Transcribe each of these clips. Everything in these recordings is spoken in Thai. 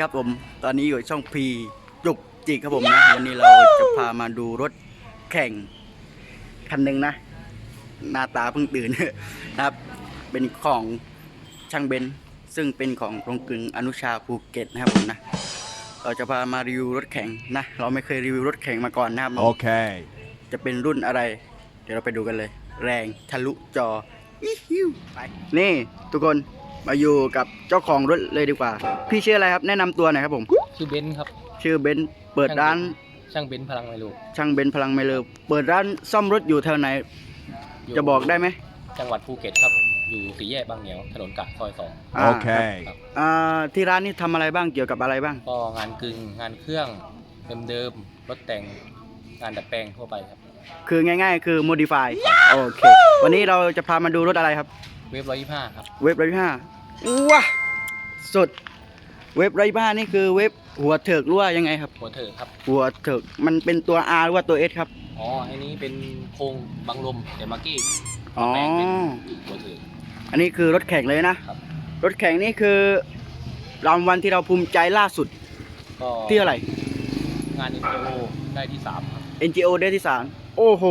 วัสดีครับผม ตอนนี้อยู่ช่องพีจุกจิกครับผมนะ วันนี้เราจะพามาดูรถแข่งคันหนึ่งนะ หน้าตาเพิ่งตื่นนะครับ เป็นของช่างเบนซ์ซึ่งเป็นของโรงกลึงอนุชาภูเก็ตนะครับผมนะ เราจะพามารีวิวรถแข่งนะ เราไม่เคยรีวิวรถแข่งมาก่อนนะครับ Okay. จะเป็นรุ่นอะไร เดี๋ยวเราไปดูกันเลย แรงทะลุจออิ๊วไปนี่ทุกคน มาอยู่กับเจ้าของรถเลยดีกว่า พี่ชื่ออะไรครับ แนะนำตัวหน่อยครับผม ชื่อเบนซ์ครับ ชื่อเบนซ์เปิดร้านช่างเบนซ์พลังไมโลช่างเบนซ์พลังไมเลอร์เปิดร้านซ่อมรถอยู่แถวไหน ยู่จะบอกได้ไหมจังหวัดภูเก็ตครับ อยู่สี่แยกบางเหนียว ถนนกะซอยสองอ่า Okay. ครับอ่าที่ร้านนี้ทำอะไรบ้างเกี่ยวกับอะไรบ้าง ก็งานกึ่งงานเครื่องเดิมๆรถแต่งงานดัดแปลงทั่วไปครับ คือง่ายๆ คือ modify โอเค วันนี้เราจะพามาดูรถอะไรครับ เวฟร้อยยี่ห้าครับ เว็บไรห้าว้าสุดเว็บไรบ้านี่คือเว็บหัวเถิกหรือว่ายังไงครับ หัวเถอครับ หัวเถิกมันเป็นตัว R หรือว่าตัว S ครับ อ๋อ อันนี้เป็นโครงบังลมแต่มากี้อ๋อ แปลงเป็นหัวเถออันนี้คือรถแข่งเลยนะ ครับ รถแข่งนี่คือรางวัลที่เราภูมิใจล่าสุดก็ที่เท่าไหร่งานอินโตได้ที่สามครับ NGO ได้ที่สามโอ้โห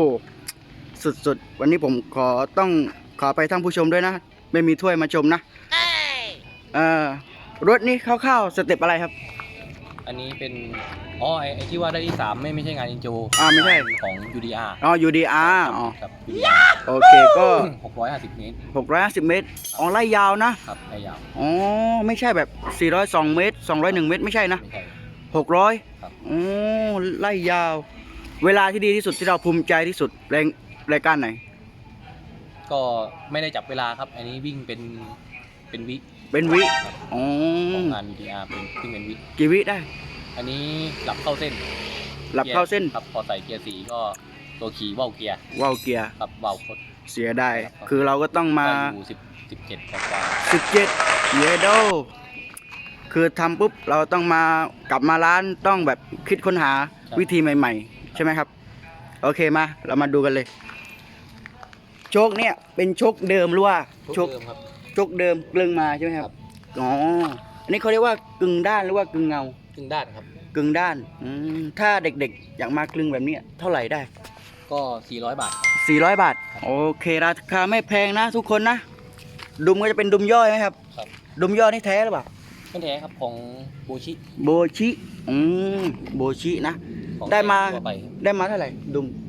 สุดๆ วันนี้ผมขอต้อง ขอไปทั้งผู้ชมด้วยนะ ไม่มีถ้วยมาชมนะเอ่อรถนี้คร่าวๆสเต็ปอะไรครับ อันนี้เป็น อ๋อไอ้ไอ้ที่ว่าได้ที่สามไม่ไม่ใช่งานอินโจอ่าไม่ใช่ ของ UDR อ๋อ UDR อ๋อครับ UDR โอเคก็ 650 เมตร 650 เมตรอ๋อไล่ยาวนะครับไอ้ยาวอ๋อไม่ใช่แบบ 402 เมตร 201 เมตรไม่ใช่นะ ไม่ใช่ 600ครับ อ๋อไล่ยาว เวลาที่ดีที่สุดที่เราภูมิใจที่สุดแรงรายการไหน ก็ไม่ได้จับเวลาครับ อันนี้วิ่งเป็นเป็นวิเป็นวิครับอ๋อของงาน VTR เป็นวิ่งเป็นวิ กี่วิได้ อันนี้หลับเข้าเส้นหลับเข้าเส้นครับพอใส่เกียร์สีก็ตัวขี่ว่าวเกียร์ว่าวเกียร์ครับว่าวคดเสียได้ครับคือเราก็ต้องมาก็อยู่สิบสิบเจ็ดกว่า17เยโดคือทำปุ๊บเราต้องมากลับมาร้านต้องแบบคิดค้นหาวิธีใหม่ ๆ ใช่ไหมครับ โอเคมาเรามาดูกันเลย โชคเนี่ยเป็นโชคเดิมหรือว่าทุกโชคเดิมครับ โชคเดิมกลึงมาใช่ไหมครับ อ๋อ อันนี้เขาเรียกว่ากึ่งด้านหรือว่ากึ่งเงาถึงด้านครับ กึ่งด้านอืมถ้าเด็กๆ อยากมากลึงแบบเนี้ยเท่าไหร่ได้ ก็ 400 บาท 400 บาท โอเคราคาไม่แพงนะทุกคนนะ ดุมก็จะเป็นดุมย่อยไหมครับ ครับ ดุมย่อยนี่แท้หรือเปล่า ไม่แท้ครับของโบชิโบชิ อืม โบชินะ ของได้มา ทั่วไปครับได้มาเท่าไหร่ดุมอันนี้รู้สึ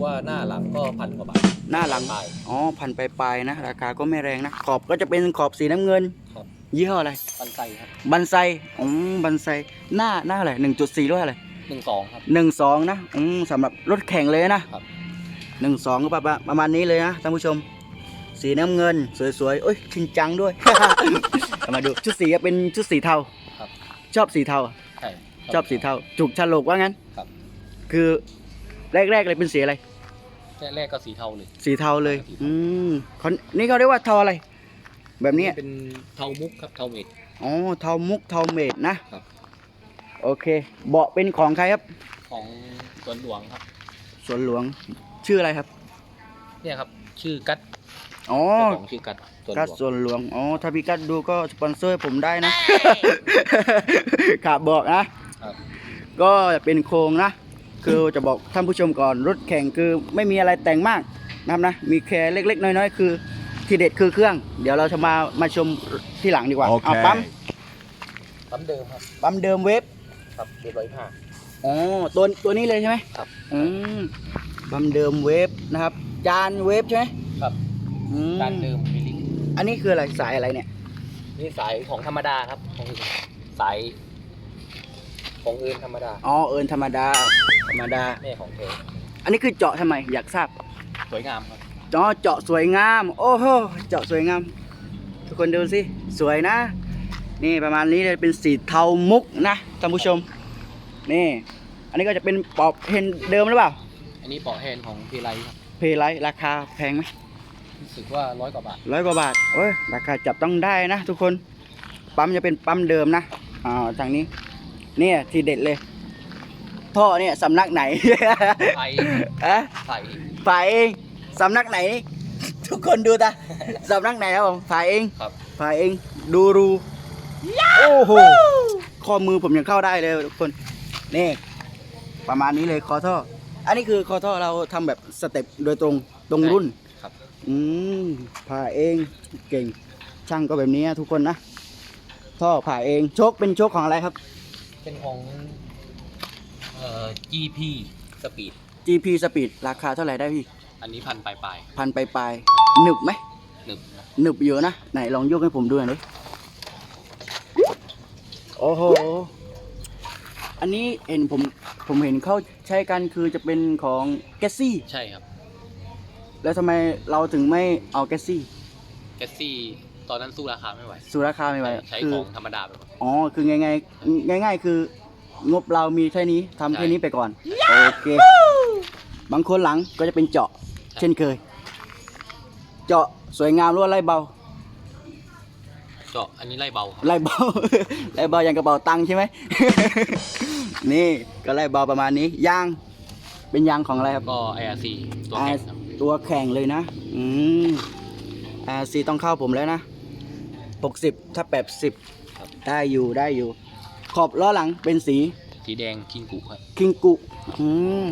กว่าหน้าหลังก็พันกว่าบาทหน้าหลังปลายอ๋อพันปลายๆนะ ราคาก็ไม่แรงนะ ขอบก็จะเป็นขอบสีน้ำเงิน ครับ ยี่ห้ออะไร ปันไซครับบันไซอืมบันไซ หน้าหน้าอะไรหนึ่งจุดสี่หรือว่าอะไรหนึ่งสองครับ หนึ่งสองนะอืมสำหรับรถแข่งเลยนะครับ หนึ่งสองก็ประมาณประมาณนี้เลยนะท่านผู้ชม สีน้ำเงิน สวยๆโอ้ยชินจังด้วย เอามาดูชุดสีก็เป็นชุดสีเทาครับ ชอบสีเทา ใช่ ชอบสีเทาจุกฉลกว่างั้นครับ คือ แรกๆเลยเป็นสีอะไร แรกๆก็สีเทาเลย สีเทาเลย สีเทา อืมคนนี้เขาเรียกว่าเทาอะไร แบบเนี้ยเป็นเทามุกครับเทาเมดอ๋อเทามุกเทาเมดนะครับ โอเค เบาะเป็นของใครครับ ของสวนหลวงครับ สวนหลวง ชื่ออะไรครับ เนี่ยครับ ชื่อกัดอ๋อ เจ้าของชื่อกัดสวนหลกัดวงส่วนหลวง อ๋อ ถ้าพี่กัดดูก็สปอนเซอร์ให้ผมได้นะขาบอกนะ ครับก็เป็นโครงนะ คือจะบอกท่านผู้ชมก่อนรถแข่งคือไม่มีอะไรแต่งมากนะครับนะมีแค่เล็ก ๆ น้อยๆ คือที่เด็ดคือเครื่อง เดี๋ยวเราจะมามาชมที่หลังดีกว่าเอาปั๊ม Okay. ปั๊มเดิมครับปั๊มเดิมเวฟครับเรียบร้อยผ้าอ๋อตัวตัวนี้เลยใช่ไหมครับอืมปั๊มเดิมเวฟนะครับ จานเวฟใช่ไหมครับ อืมการเดิมมีลิงก์อันนี้คืออะไรสายอะไรเนี่ยนี่สายของธรรมดาครับของอื่นสายของอื่นธรรมดาอ๋อเอินธรรมดา ธรรมดา แม่ของเธออันนี้คือเจาะทำไมอยากทราบสวยงามครับจอเจาะสวยงาม โอ้โหเจาะสวยงาม ทุกคนดูสิสวยนะ นี่ประมาณนี้เลยเป็นสีเทามุกนะท่านผู้ชม นี่ อันนี้ก็จะเป็นปอบเพนเดิมหรือเปล่าอันนี้เปาะแฮนของพีไลครับเพไลท์ราคาแพงไหมรู้สึกว่าร้อยกว่าบาทร้อยกว่าบาทเอ้ยราคาจับต้องได้นะ ทุกคนปั๊มจะเป็นปั๊มเดิมนะอ่าทางนี้เนี่ยทีเด็ดเลย ท่อเนี่ยสำนักไหนไฟอะไฟฝ่ายเองสำนักไหน ทุกคนดูตาสำนักไหนครับผมฝ่ายเองครับ ฝ่ายเองดูรูโอ้โหข้อมือผมยังเข้าได้เลยทุกคนนี่ประมาณนี้เลยคอท่อ อันนี้คือคอท่อเราทำแบบสเต็ปโดยตรงตรงรุ่น ครับ อืมผ่าเองเก่ง ช่างก็แบบนี้ทุกคนนะท่อผ่าเองโชคเป็นโชคของอะไรครับ เป็นของเอ่อ GP Speed GP Speed ราคาเท่าไหร่ได้พี่อันนี้พันปลายปลายพันไปลายๆหนึบไหมๆหนึบนะหนึบอยู่นะ ไหนลองยกให้ผมดูหน่อยดิโอ้โห อันนี้เห็นผมผมเห็นเขาใช้กันคือจะเป็นของแกซี่ ใช่ครับแล้วทำไมเราถึงไม่เอาแกซี่แกสซี่ตอนนั้นสู้ราคาไม่ไหวสู่ราคาไม่ไหวใช้คืของธรรมดาไปก่อนอ๋อคือง่ายๆง่าย ๆ คือ งบเรามีแค่นี้ทำแค่นี้ไปก่อน โอเค บางคนหลังก็จะเป็นเจาะ เช่นเคย เจาะสวยงามรวดไล่เบา เจาะอันนี้ไล่เบาครับไล่เบา ไล่เบาอย่างกระเป๋าตังค์ใช่ไหม นี่ก็ไล่เบาประมาณนี้ยาง เป็นยางของอะไรครับ ก็ IRC ตัวแข็งครับ ตัวแข่งเลยนะ อืมอ่าซีต้องเข้าผมแล้วนะหกสิบถ้าแปดสิบครับได้อยู่ได้อยู่ ขอบล้อหลังเป็นสีสีแดงคิงกุครับคิงกุอืม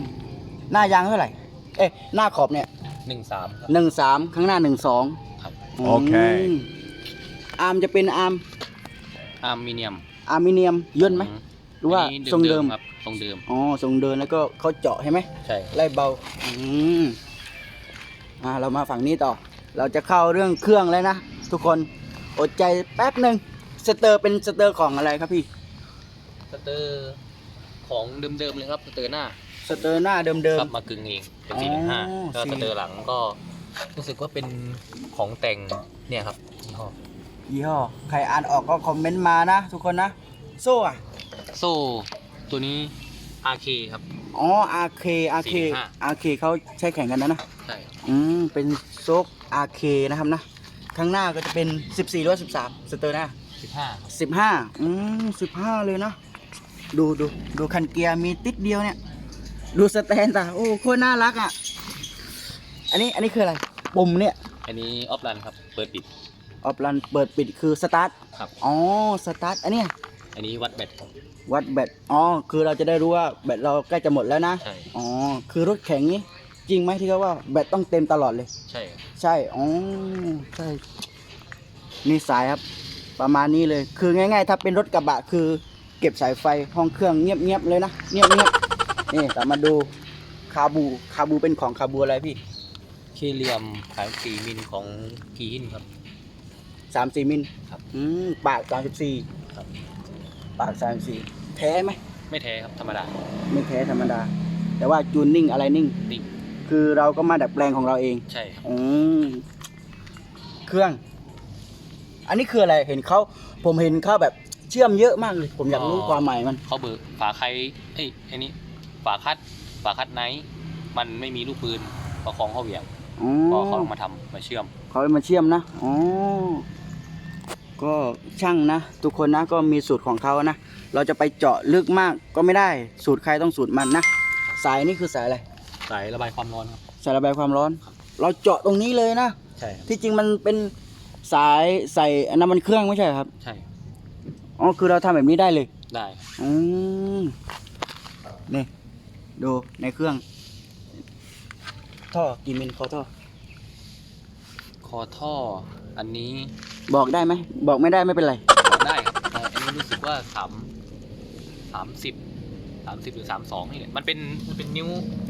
หน้ายางเท่าไหร่ เอ๊ะหน้าขอบเนี่ยหนึ่งสามครับ หนึ่งสามข้างหน้าหนึ่งสองครับมโอเคอาร์มจะเป็นอาร์มอลูมิเนียมอาร์มิเนียมย่นไหม หรือว่าอันนี้ทรงเดิม ครับทรงเดิมอ๋อทรงเดินแล้วก็เขาเจาะใช่ไหม ใช่ไล่เบา อืม อ่า เรามาฝั่งนี้ต่อ เราจะเข้าเรื่องเครื่องแล้วนะ ทุกคน อดใจแป๊บหนึ่งสเตอร์เป็นสเตอร์ของอะไรครับพี่ สเตอร์ของเดิมๆเลยครับสเตอร์หน้าสเตอร์หน้าเดิม ครับมากึ่งเองเป็นสี่หนึ่งห้าอ๋อก็สี่สเตอร์หลังก็รู้สึกว่าเป็นของแต่งเนี่ยครับยี่ห้อๆยี่ห้อใครอ่านออกก็คอมเมนต์มานะ ทุกคนนะ โซ่อะโซ่ตัวนี้ RK ครับ อ๋อ RK RK 45 RK เขาใช้แข่งกันนะนะ ใช่อืม เป็นโซก RK นะครับนะ ข้างหน้าก็จะเป็น 14หรือว่า13 สเตอร์หน้า สิบห้า15 อืม 15 เลยนะ ดูดูดูคันเกียร์มีติดเดียวเนี่ย ดูสแตนตาโอ้โคตรน่ารักอะ อันนี้อันนี้คืออะไรปุ่มเนี่ยอันนี้ออฟรันครับ เปิดปิด ออฟลันเปิดปิดคือสตาร์ทครับ อ๋อสตาร์ทอันเนี้ยอันนี้วัดแบตครับวัดแบตอ๋อคือเราจะได้รู้ว่าแบตเราใกล้จะหมดแล้วนะใช่ อ๋อคือรถแข็งนี้จริงไหมที่เขาว่าแบตต้องเต็มตลอดเลย ใช่ ใช่ อ๋อ ใช่ นี่สายครับ ประมาณนี้เลย คือง่าย ๆ ถ้าเป็นรถกระบะคือ เก็บสายไฟห้องเครื่องเงียบๆเลยนะเงียบๆนี่แต่มาดูคาบูคาบูเป็นของคาบูอะไรพี่เคเลียมขายสี่มิลของกีหินครับสามสี่มิลครับอืมปากสามสิบสี่ครับปากสามสิบสี่แท้ไหมไม่แท้ครับธรรมดา ไม่แท้ธรรมดา แต่ว่าจูนนิ่งอะไรนิ่งนิ่งคือเราก็มาดัดแปลงของเราเองใช่ครับอืมเครื่อง อันนี้คืออะไรเห็นเขาผมเห็นเขาแบบ เชื่อมเยอะมากเลย ผมอยากรู้ความหมายมัน เขาเบิกฝาใครเอ้ยอันนี้ฝาคัดฝาคัดไนท์มันไม่มีลูกปืนประคองเข้าเหวี่ยงอ๋อก็เขาลงมาทำมาเชื่อม เขามาเชื่อมนะ อ๋อ ก็ช่างนะ ทุกคนนะก็มีสูตรของเขานะ เราจะไปเจาะลึกมากก็ไม่ได้ สูตรใครต้องสูตรมันนะ สายนี่คือสายอะไร สายระบายความร้อนครับสายระบายความร้อน เราเจาะตรงนี้เลยนะ ใช่ครับที่จริงมันเป็นสายใส่น้ำมันเครื่องไม่ใช่เหรอครับ ใช่ อ๋อคือเราทำแบบนี้ได้เลย ได้อืมนี่ดูในเครื่อง ท่อกี่มิลคอท่อ คอท่อ อันนี้บอกได้ไหมบอกไม่ได้ไม่เป็นไรบอกได้ครับแต่อันนี้รู้สึกว่าสามสามสิบสามสิบหรือสามสองนี่แหละมันเป็นมันเป็นนิ้ว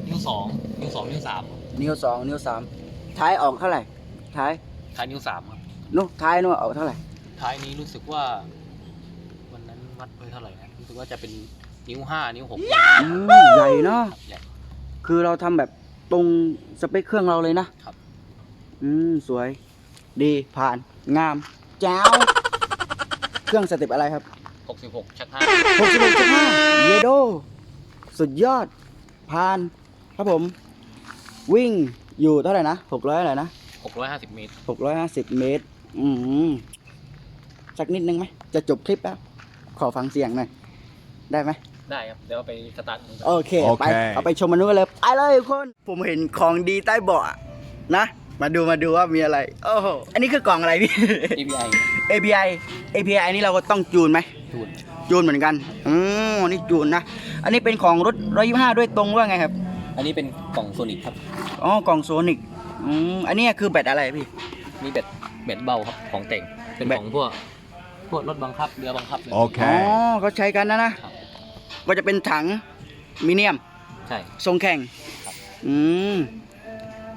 นิ้วสองนิ้วสองนิ้วสามนิ้วสองนิ้วสามท้ายออกเท่าไหร่ท้ายท้ายนิ้วสามครับ นู้นท้ายนู้นออกเท่าไหร่ท้ายนี้รู้สึกว่าวันนั้นวัดไป เท่าไหร่นะรู้สึกว่าจะเป็นนิ้วห้านิ้วหกอืมใหญ่เนาะครับใหญ่ คือเราทำแบบตรงสเปคเครื่องเราเลยนะครับ อืมสวย ดีผ่านงามแจ๋วเครื่องสเต็ปอะไรครับ หกสิบหกชักห้า66.5เยโด สุดยอดผ่านครับผม วิ่งอยู่เท่าไหร่นะ600อะไรนะหกร้อยห้าสิบเมตร650เมตร อืมสักนิดนึงไหม จะจบคลิปแล้ว ขอฟังเสียงหน่อย ได้ไหมได้ครับ เดี๋ยวเอาไปสตาร์ทมือก่อนโอเค โอเค ไป เอาไปชมมันนู้นกันเลย ไปเลยทุกคน ผมเห็นของดีใต้เบาะนะ มาดูมาดูว่ามีอะไร โอ้โห อันนี้คือกล่องอะไรพี่ API API API นี่เราก็ต้องจูนไหม จูน จูนเหมือนกันอ๋อนี่จูนนะ อันนี้เป็นของรถ125 ด้วยตรงว่าไงครับ อันนี้เป็นกล่องโซนิกครับ อ๋อกล่องโซนิกอืมอันนี้คือแบตอะไรพี่ มีแบตแบตเบาครับ ของแต่ง เป็นแบต ของพวก พวกรถบังคับ เรือบังคับเลย อ๋อเขาใช้กันนะนะ ครับ ก็จะเป็นถังมิเนียมใช่ ทรงแข่งครับอืม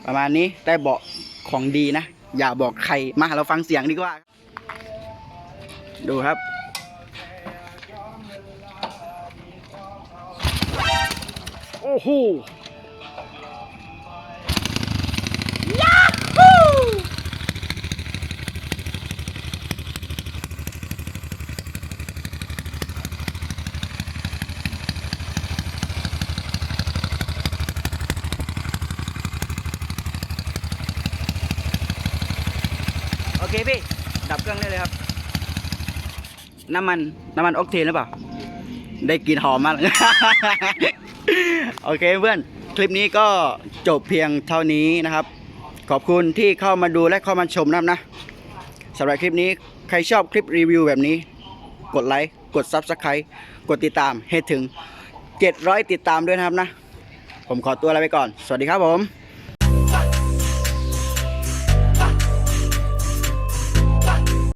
ประมาณนี้ได้เบาะของดีนะ อย่าบอกใครมาเราฟังเสียงดีกว่า ดูครับโอ้โหยาฮูโอเคพี่ ดับเครื่องได้เลยครับ น้ำมันน้ำมันออกเทนหรือเปล่า ได้กลิ่นหอมมาก โอเคเพื่อน คลิปนี้ก็จบเพียงเท่านี้นะครับ ขอบคุณที่เข้ามาดูและเข้ามาชมนะครับนะสำหรับคลิปนี้ใครชอบคลิปรีวิวแบบนี้ กดไลค์ กด Subscribe กดติดตามให้ถึง 700 ติดตามด้วยนะครับนะ ผมขอตัวลาไปก่อน สวัสดีครับผม